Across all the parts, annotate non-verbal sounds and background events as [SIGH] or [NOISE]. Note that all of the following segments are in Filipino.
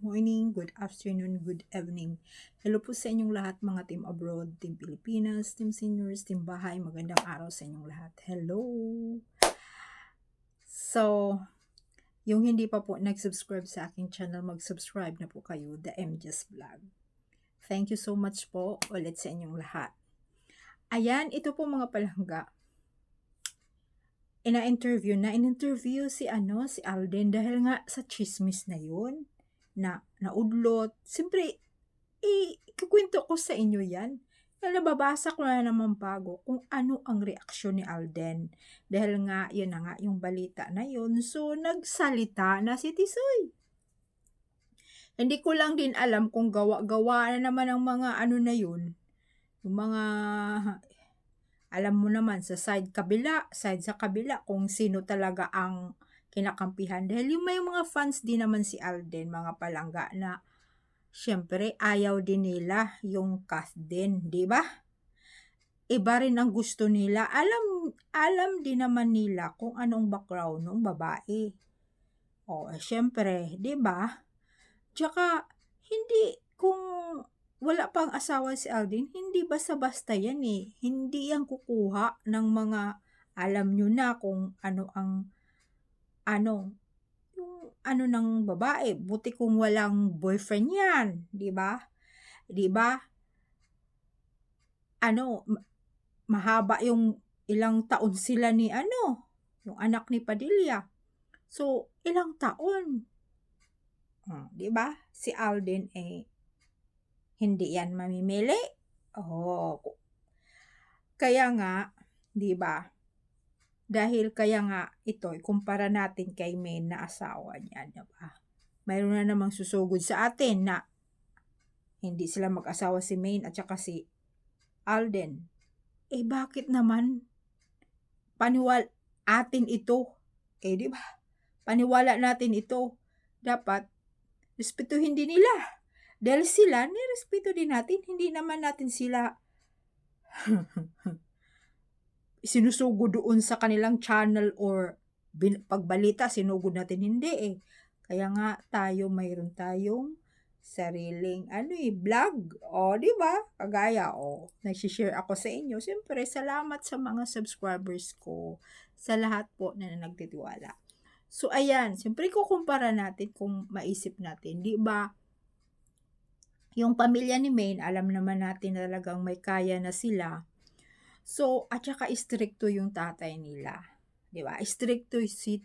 morning, good afternoon, good evening. Hello po sa inyong lahat mga team abroad, team Pilipinas, team seniors, team bahay. Magandang araw sa inyong lahat. Hello! So, yung hindi pa po nag-subscribe sa aking channel, mag-subscribe na po kayo, The MJS Vlog. Thank you so much po ulit sa inyong lahat. Ayan, ito po mga palangga ina-interview na in-interview si ano si Alden dahil nga sa chismis na yun na naudlot. Siyempre eh kukwento ko sa inyo yan. Na nababasa ko na naman bago kung ano ang reaksyon ni Alden. Dahil nga yun na nga yung balita na yun. So nagsalita na si Tisoy. Hindi ko lang din alam kung gawa-gawa na naman ang mga ano na yun. Yung mga alam mo naman sa side kabila, side sa kabila kung sino talaga ang kinakampihan. Dahil yung may mga fans din naman si Alden, mga palangga na syempre ayaw din nila yung cast din, di ba? Iba rin ang gusto nila. Alam, alam din naman nila kung anong background ng babae. O, eh, syempre, di ba? Tsaka, hindi, kung wala pang asawa si Aldin, hindi basta-basta yan eh. Hindi yan kukuha ng mga alam nyo na kung ano ang ano yung ano ng babae. Buti kung walang boyfriend yan, di ba? Di ba? Ano, mahaba yung ilang taon sila ni ano, yung anak ni Padilla. So, ilang taon. Hmm, di ba? Si Alden eh hindi yan mamimili. Oh. Kaya nga, 'di ba? Dahil kaya nga ito, ikumpara natin kay May na asawa niya, 'di ba? Mayroon na namang susugod sa atin na hindi sila mag-asawa si Maine at saka si Alden. Eh bakit naman paniwal atin ito? Eh di ba? Paniwala natin ito. Dapat respetuhin din nila. Dahil sila, nirespeto din natin. Hindi naman natin sila [LAUGHS] sinusugo doon sa kanilang channel or bin, pagbalita, sinugod natin. Hindi eh. Kaya nga tayo, mayroon tayong sariling ano eh, vlog. O, di ba? Kagaya, o, nag-share ako sa inyo. Siyempre, salamat sa mga subscribers ko. Sa lahat po na nagtitiwala. So, ayan. Siyempre, kukumpara natin kung maisip natin. Di ba? Yung pamilya ni Maine, alam naman natin na talagang may kaya na sila. So, at saka istrikto yung tatay nila. Di ba? Istrikto si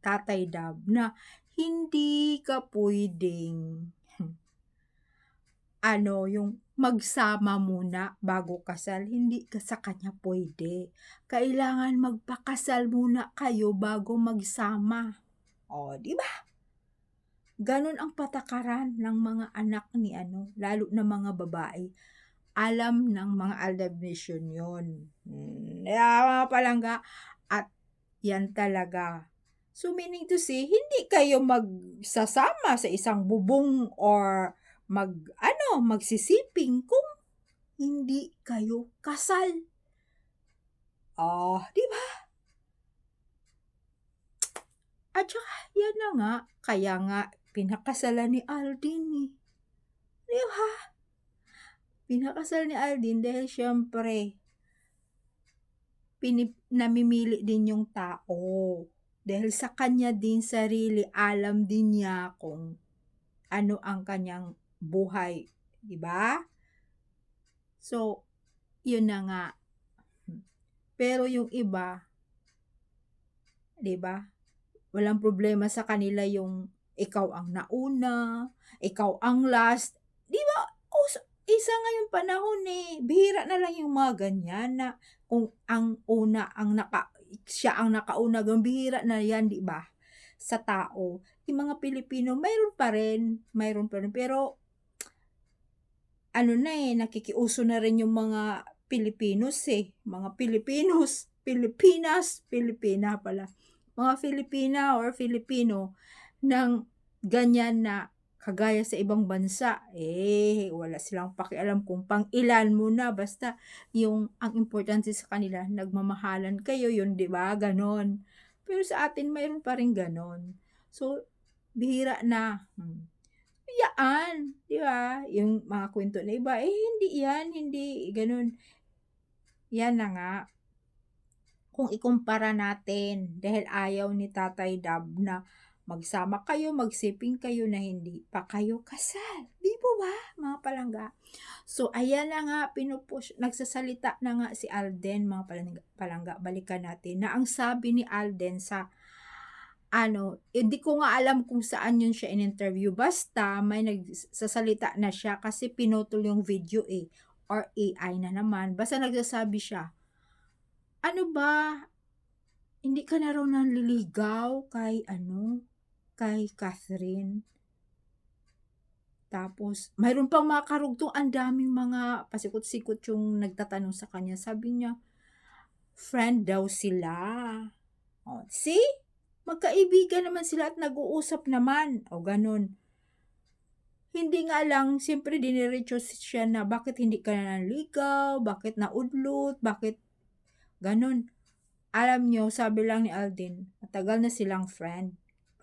tatay Dab na hindi ka pwedeng ano, yung magsama muna bago kasal. Hindi ka sa kanya pwede. Kailangan magpakasal muna kayo bago magsama. O, di ba? Ganon ang patakaran ng mga anak ni ano, lalo na mga babae. Alam ng mga Aldab Nation yun. Hmm, mga palangga. At yan talaga. So meaning to say, hindi kayo magsasama sa isang bubong or mag, ano, magsisiping kung hindi kayo kasal. Oh, di ba? At saka, yan na nga, kaya nga pinakasalan ni Aldin eh. Di ba? Pinakasal ni Aldin dahil syempre, pinip, namimili din yung tao. Dahil sa kanya din sarili, alam din niya kung ano ang kanyang buhay. Di ba? So, yun na nga. Pero yung iba, di ba? Walang problema sa kanila yung ikaw ang nauna, ikaw ang last. Di ba? Oh, isa ngayong panahon eh, bihira na lang yung mga ganyan na kung ang una, ang naka, siya ang nakauna, bihira na yan, di ba? Sa tao. Yung mga Pilipino, mayroon pa rin, mayroon pa rin. Pero, ano na eh, nakikiuso na rin yung mga Pilipinos eh. Mga Pilipinos, [LAUGHS] Pilipinas, Pilipina pala. Mga Filipina or Filipino ng ganyan na kagaya sa ibang bansa, eh, wala silang pakialam kung pang ilan mo na, basta yung, ang importante sa kanila, nagmamahalan kayo, yun, di ba? Ganon. Pero sa atin, mayroon pa rin ganon. So, bihira na. Hmm. Yaan, 'di ba? Yung mga kwento na iba, eh hindi 'yan, hindi gano'n. 'Yan na nga. Kung ikumpara natin dahil ayaw ni Tatay Dab na magsama kayo, magsiping kayo na hindi pa kayo kasal. 'Di po ba, mga palangga? So, ayan na nga, pinupush, nagsasalita na nga si Alden, mga palangga, balikan natin, na ang sabi ni Alden sa ano, hindi ko nga alam kung saan yun siya in-interview. Basta may nagsasalita na siya kasi pinutol yung video eh. Or AI na naman. Basta nagsasabi siya, ano ba, hindi ka na raw nanliligaw kay ano, kay Catherine. Tapos, mayroon pang mga karugtong, ang daming mga pasikot-sikot yung nagtatanong sa kanya. Sabi niya, friend daw sila. O, see? Magkaibigan naman sila at nag-uusap naman. O, ganun. Hindi nga lang, siyempre diniretso siya na bakit hindi ka na nanligaw, bakit naudlot, bakit ganun. Alam nyo, sabi lang ni Alden, matagal na silang friend.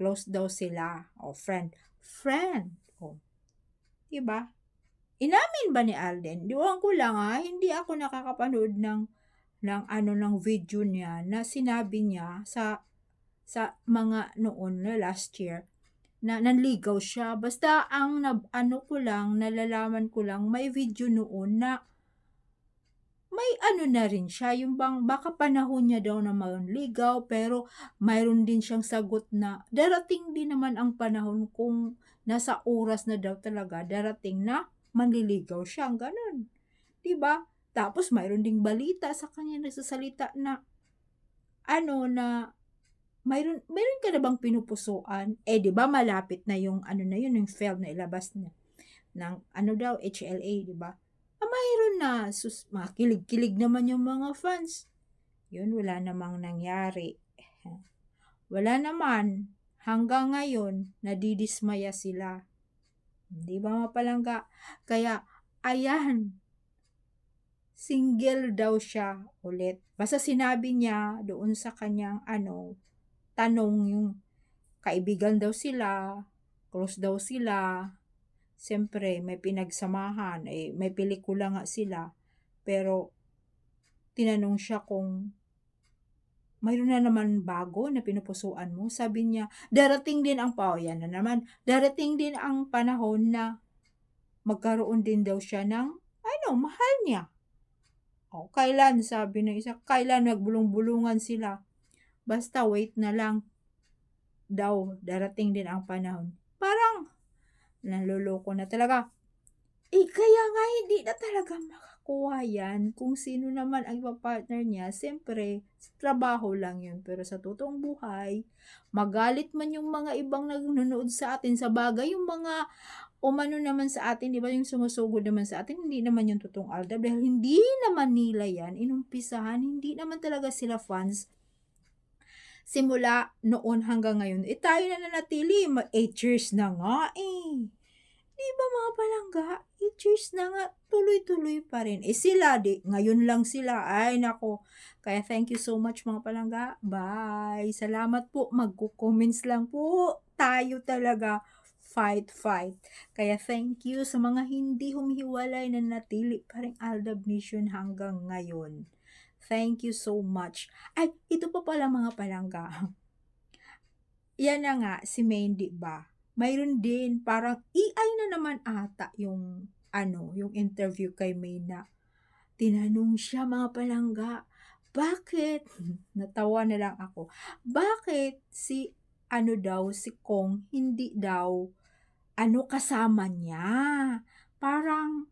Close daw sila. O, friend. Friend. O, diba? Inamin ba ni Alden? Diwan ko lang ha, hindi ako nakakapanood ng ng ano ng video niya na sinabi niya sa sa mga noon na last year na nanligaw siya. Basta ang nab, ano ko lang, nalalaman ko lang, may video noon na may ano na rin siya, yung bang baka panahon niya daw na manligaw, pero mayroon din siyang sagot na darating din naman ang panahon kung nasa oras na daw talaga darating na manliligaw siya, ganun. 'Di ba? Tapos mayroon ding balita sa kanya nagsasalita na ano na mayroon mayroon ka na bang pinupusuan? Eh 'di ba malapit na yung ano na yun, yung film na ilabas na ng ano daw HLA, 'di ba? Na sus makilig-kilig naman yung mga fans. Yun wala namang nangyari. Wala naman hanggang ngayon nadidismaya sila. Hindi ba mga palangga? Kaya ayan single daw siya ulit. Basta sinabi niya doon sa kanyang ano, tanong yung kaibigan daw sila, close daw sila. Siyempre, may pinagsamahan, eh, may pelikula nga sila. Pero, tinanong siya kung mayroon na naman bago na pinupusuan mo. Sabi niya, darating din ang pao, yan na naman, darating din ang panahon na magkaroon din daw siya ng, ano, mahal niya. O, kailan, sabi ng isa, kailan nagbulong-bulungan sila. Basta wait na lang daw, darating din ang panahon. Parang, naluloko na talaga. Eh, kaya nga hindi na talaga makakuha yan. Kung sino naman ang ipapartner niya, siyempre, trabaho lang yun. Pero sa totoong buhay, magalit man yung mga ibang nanonood sa atin sa bagay, yung mga umano naman sa atin, di ba, yung sumusugod naman sa atin, hindi naman yung totoong. Dahil hindi naman nila yan, inumpisahan, hindi naman talaga sila fans simula noon hanggang ngayon. Eh tayo na nanatili, 8 years na nga eh. Di ba mga palangga? 8 years na nga, tuloy-tuloy pa rin. Eh sila, di, ngayon lang sila. Ay nako. Kaya thank you so much mga palangga. Bye. Salamat po. Magko-comments lang po. Tayo talaga fight, fight. Kaya thank you sa mga hindi humihiwalay na natili pa rin Aldab Nation hanggang ngayon. Thank you so much. Ay, ito pa pala mga palangga. [LAUGHS] Yan na nga, si Mandy ba? Mayroon din, parang AI na naman ata yung, ano, yung interview kay May na tinanong siya mga palangga, bakit, [LAUGHS] natawa na lang ako, bakit si, ano daw, si Kong, hindi daw, ano kasama niya? Parang,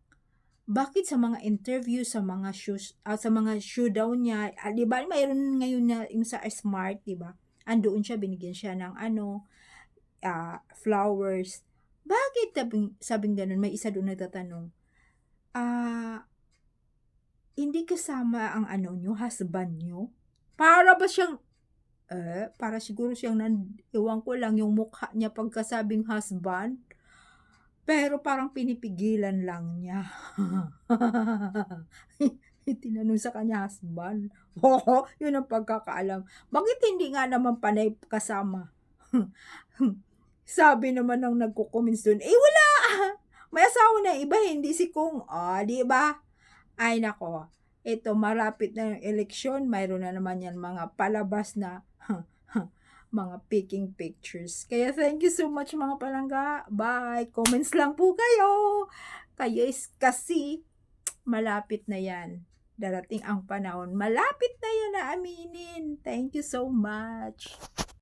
bakit sa mga interview sa mga shoes uh, sa mga shoe daw niya uh, 'di ba mayroon ngayon na yung sa smart 'di ba andoon siya binigyan siya ng ano uh, flowers bakit sabing, sabing ganun may isa doon nagtatanong ah uh, hindi kasama ang ano nyo husband nyo para ba siyang eh para siguro siyang nan, iwan ko lang yung mukha niya pagkasabing husband pero parang pinipigilan lang niya. [LAUGHS] Tinanong sa kanya husband. Oo, yun ang pagkakaalam. Bakit hindi nga naman panay kasama? [LAUGHS] Sabi naman ng nagko-comments doon, eh wala! [LAUGHS] May asawa na iba, hindi si Kung. Ah, di ba? Ay nako, ito marapit na yung eleksyon, mayroon na naman yan mga palabas na [LAUGHS] mga picking pictures. Kaya thank you so much mga palangga. Bye! Comments lang po kayo. Kayo is kasi malapit na yan. Darating ang panahon. Malapit na yan na aminin. Thank you so much.